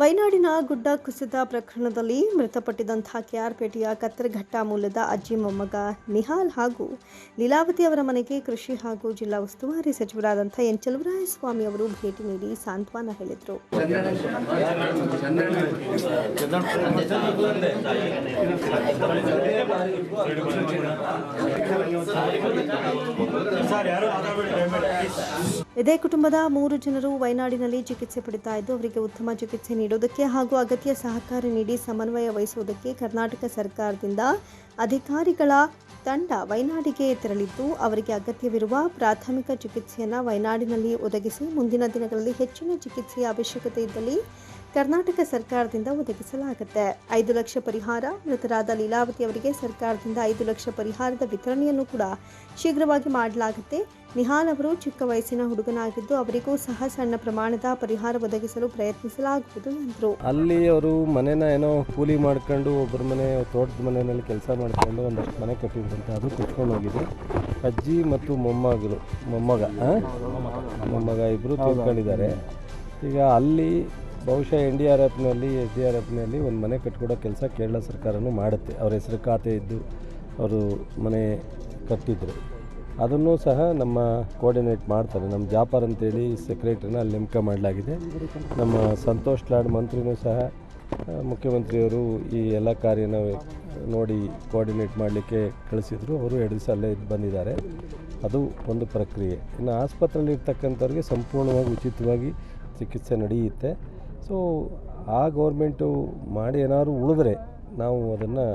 ವಯನಾಡಿನ ಗುಡ್ಡ ಕುಸಿತ ಪ್ರಕರಣದಲ್ಲಿ ಮೃತಪಟ್ಟಿದ್ದಂತಹ ಕೆಆರ್ಪೇಟೆಯ ಕತ್ತರಘಟ್ಟ ಮೂಲದ ಅಜ್ಜಿ ಮೊಮ್ಮಗ ನಿಹಾಲ್ ಹಾಗೂ ಲೀಲಾವತಿ ಅವರ ಮನೆಗೆ ಕೃಷಿ ಹಾಗೂ ಜಿಲ್ಲಾ ಉಸ್ತುವಾರಿ ಸಚಿವರಾದಂಥ ಎನ್ ಚಲುವರಾಯಸ್ವಾಮಿ ಅವರು ಭೇಟಿ ನೀಡಿ ಸಾಂತ್ವನ ಹೇಳಿದರು. ಇದೇ ಕುಟುಂಬದ ಮೂರು ಜನರು ವಯನಾಡಿನಲ್ಲಿ ಚಿಕಿತ್ಸೆ ಪಡಿತಾ ಇದ್ದು ಅವರಿಗೆ ಉತ್ತಮ ಚಿಕಿತ್ಸೆ ನೀಡುವುದಕ್ಕೆ ಹಾಗೂ ಅಗತ್ಯ ಸಹಕಾರ ನೀಡಿ ಸಮನ್ವಯ ವಹಿಸುವುದಕ್ಕೆ ಕರ್ನಾಟಕ ಸರ್ಕಾರದಿಂದ ಅಧಿಕಾರಿಗಳ ತಂಡ ವಯನಾಡಿಗೆ ತೆರಳಿದ್ದು, ಅವರಿಗೆ ಅಗತ್ಯವಿರುವ ಪ್ರಾಥಮಿಕ ಚಿಕಿತ್ಸೆಯನ್ನು ವಯನಾಡಿನಲ್ಲಿ ಒದಗಿಸಿ ಮುಂದಿನ ದಿನಗಳಲ್ಲಿ ಹೆಚ್ಚಿನ ಚಿಕಿತ್ಸೆಯ ಅವಶ್ಯಕತೆ ಇದ್ದಲ್ಲಿ ಕರ್ನಾಟಕ ಸರ್ಕಾರದಿಂದ ಒದಗಿಸಲಾಗುತ್ತೆ. ಐದು ಲಕ್ಷ ಪರಿಹಾರ, ಮೃತರಾದ ಲೀಲಾವತಿ ಅವರಿಗೆ ಸರ್ಕಾರದಿಂದ ಐದು ಲಕ್ಷ ಪರಿಹಾರದ ವಿತರಣೆಯನ್ನು ಕೂಡ ಶೀಘ್ರವಾಗಿ ಮಾಡಲಾಗುತ್ತೆ. ನಿಹಾಲ್ ಅವರು ಚಿಕ್ಕ ವಯಸ್ಸಿನ ಹುಡುಗನಾಗಿದ್ದು ಅವರಿಗೂ ಸಹ ಸಣ್ಣ ಪ್ರಮಾಣದ ಪರಿಹಾರ ಒದಗಿಸಲು ಪ್ರಯತ್ನಿಸಲಾಗುವುದು ಎಂದರು. ಅಲ್ಲಿ ಅವರು ಮನೇನ ಏನೋ ಕೂಲಿ ಮಾಡ್ಕೊಂಡು ಒಬ್ಬರ ಮನೆ, ತೋಟದ ಮನೆಯಲ್ಲಿ ಕೆಲಸ ಮಾಡ್ಕೊಂಡು ಒಂದಷ್ಟು ಮನೆ ಕಟ್ಟಿದ್ರಂತೆ ಅದು ಕುತ್ಕೊಂಡು ಹೋಗಿದ್ರು ಅಜ್ಜಿ ಮತ್ತು ಮೊಮ್ಮಗರು ಮೊಮ್ಮಗ? ಮೊಮ್ಮಗ ಇಬ್ಬರು ತಿಳ್ಕೊಂಡಿದ್ದಾರೆ. ಈಗ ಅಲ್ಲಿ ಬಹುಶಃ ಎನ್ ಡಿ ಆರ್ ಎಫ್ನಲ್ಲಿ ಎಸ್ ಡಿ ಆರ್ ಎಫ್ನಲ್ಲಿ ಒಂದು ಮನೆ ಕಟ್ಕೊಡೋ ಕೆಲಸ ಕೇರಳ ಸರ್ಕಾರನೂ ಮಾಡುತ್ತೆ. ಅವ್ರ ಹೆಸರು ಖಾತೆ ಇದ್ದು ಅವರು ಮನೆ ಕಟ್ಟಿದ್ರು. ಅದನ್ನು ಸಹ ನಮ್ಮ ಕೋಆರ್ಡಿನೇಟ್ ಮಾಡ್ತಾರೆ. ನಮ್ಮ ಜಾಪರ್ ಅಂತೇಳಿ ಸೆಕ್ರೆಟ್ರಿನ ಅಲ್ಲಿ ನೇಮಕ ಮಾಡಲಾಗಿದೆ. ನಮ್ಮ ಸಂತೋಷ್ ಲಾಡ್ ಮಂತ್ರಿನೂ ಸಹ ಮುಖ್ಯಮಂತ್ರಿಯವರು ಈ ಎಲ್ಲ ಕಾರ್ಯನ ನೋಡಿ ಕೋಆರ್ಡಿನೇಟ್ ಮಾಡಲಿಕ್ಕೆ ಕಳಿಸಿದ್ರು. ಅವರು ಎರಡು ದಿವಸ ಅಲ್ಲೇ ಬಂದಿದ್ದಾರೆ. ಅದು ಒಂದು ಪ್ರಕ್ರಿಯೆ. ಇನ್ನು ಆಸ್ಪತ್ರೆಯಲ್ಲಿ ಇರ್ತಕ್ಕಂಥವ್ರಿಗೆ ಸಂಪೂರ್ಣವಾಗಿ ಉಚಿತವಾಗಿ ಚಿಕಿತ್ಸೆ ನಡೆಯುತ್ತೆ. ಸೊ ಆ ಗೌರ್ಮೆಂಟು ಮಾಡಿ ಏನಾದ್ರು ಉಳಿದ್ರೆ ನಾವು ಅದನ್ನು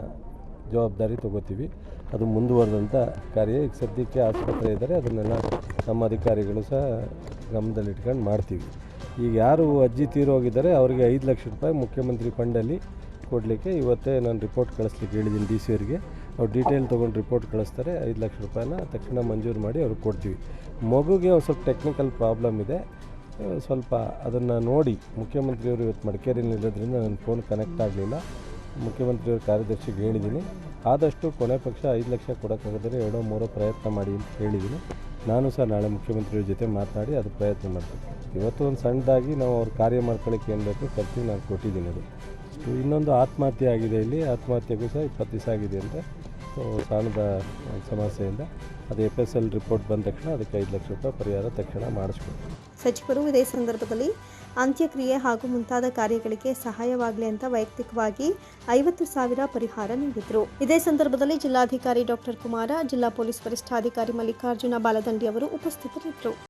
ಜವಾಬ್ದಾರಿ ತಗೋತೀವಿ. ಅದು ಮುಂದುವರೆದಂಥ ಕಾರ್ಯ ಈಗ ಸದ್ಯಕ್ಕೆ ಆಸ್ಪತ್ರೆ ಇದ್ದರೆ ಅದನ್ನೆಲ್ಲ ನಮ್ಮ ಅಧಿಕಾರಿಗಳು ಸಹ ಗಮನದಲ್ಲಿಟ್ಕೊಂಡು ಮಾಡ್ತೀವಿ. ಈಗ ಯಾರು ಅಜ್ಜಿ ತೀರೋಗಿದ್ದಾರೆ ಅವರಿಗೆ ಐದು ಲಕ್ಷ ರೂಪಾಯಿ ಮುಖ್ಯಮಂತ್ರಿ ಫಂಡಲ್ಲಿ ಕೊಡಲಿಕ್ಕೆ ಇವತ್ತೇ ನಾನು ರಿಪೋರ್ಟ್ ಕಳಿಸ್ಲಿಕ್ಕೆ ಹೇಳಿದ್ದೀನಿ ಡಿ ಸಿ ಅವರಿಗೆ. ಅವ್ರು ಡೀಟೇಲ್ ತೊಗೊಂಡು ರಿಪೋರ್ಟ್ ಕಳಿಸ್ತಾರೆ, ಐದು ಲಕ್ಷ ರೂಪಾಯಿನ ತಕ್ಷಣ ಮಂಜೂರು ಮಾಡಿ ಅವ್ರಿಗೆ ಕೊಡ್ತೀವಿ. ಮಗುಗೆ ಒಂದು ಸ್ವಲ್ಪ ಟೆಕ್ನಿಕಲ್ ಪ್ರಾಬ್ಲಮ್ ಇದೆ. ಸ್ವಲ್ಪ ಅದನ್ನು ನೋಡಿ ಮುಖ್ಯಮಂತ್ರಿಯವರು ಇವತ್ತು ಮಡಿಕೇರಿಯಲ್ಲಿ ಇರೋದ್ರಿಂದ ನನ್ನ ಫೋನ್ ಕನೆಕ್ಟ್ ಆಗಲಿಲ್ಲ. ಮುಖ್ಯಮಂತ್ರಿಯವ್ರ ಕಾರ್ಯದರ್ಶಿಗೆ ಹೇಳಿದ್ದೀನಿ. ಆದಷ್ಟು ಕೊನೆ ಪಕ್ಷ ಐದು ಲಕ್ಷ ಕೊಡೋಕ್ಕಾಗದರೆ ಎರಡೋ ಮೂರೋ ಪ್ರಯತ್ನ ಮಾಡಿ ಅಂತ ಹೇಳಿದ್ದೀನಿ. ನಾನು ಸಹ ನಾಳೆ ಮುಖ್ಯಮಂತ್ರಿಯವ್ರ ಜೊತೆ ಮಾತನಾಡಿ ಅದು ಪ್ರಯತ್ನ ಮಾಡ್ತೀನಿ. ಇವತ್ತು ಒಂದು ಸಣ್ಣದಾಗಿ ನಾವು ಅವ್ರ ಕಾರ್ಯ ಮಾಡ್ಕೊಳ್ಳೋಕ್ಕೆ ಏನು ಬೇಕು ಖರ್ಚಿಗೆ ನಾನು ಕೊಟ್ಟಿದ್ದೀನಿ ಅದು. ಸೊ ಇನ್ನೊಂದು ಆತ್ಮಹತ್ಯೆ ಆಗಿದೆ ಇಲ್ಲಿ. ಆತ್ಮಹತ್ಯೆಗೂ ಸಹ ಇಪ್ಪತ್ತು ದಿವಸ ಆಗಿದೆ ಅಂತ. ಸೊ ಸಾಲದ ಸಮಸ್ಯೆಯಿಂದ. ಅದು ಎಫ್ ಎಸ್ ಎಲ್ ರಿಪೋರ್ಟ್ ಬಂದ ತಕ್ಷಣ ಅದಕ್ಕೆ ಐದು ಲಕ್ಷ ರೂಪಾಯಿ ಪರಿಹಾರ ತಕ್ಷಣ ಮಾಡಿಸ್ಕೊಡ್ತೀನಿ ಸಚಿವರು ಇದೇ ಸಂದರ್ಭದಲ್ಲಿ ಅಂತ್ಯಕ್ರಿಯೆ ಹಾಗೂ ಮುಂತಾದ ಕಾರ್ಯಗಳಿಗೆ ಸಹಾಯವಾಗಲಿ ಅಂತ ವೈಯಕ್ತಿಕವಾಗಿ ಐವತ್ತು ಸಾವಿರ ಪರಿಹಾರ ನೀಡಿದರು. ಇದೇ ಸಂದರ್ಭದಲ್ಲಿ ಜಿಲ್ಲಾಧಿಕಾರಿ ಡಾಕ್ಟರ್ ಕುಮಾರ, ಜಿಲ್ಲಾ ಪೊಲೀಸ್ ವರಿಷ್ಠಾಧಿಕಾರಿ ಮಲ್ಲಿಕಾರ್ಜುನ ಬಾಲದಂಡಿ ಅವರು ಉಪಸ್ಥಿತರಿದ್ದರು.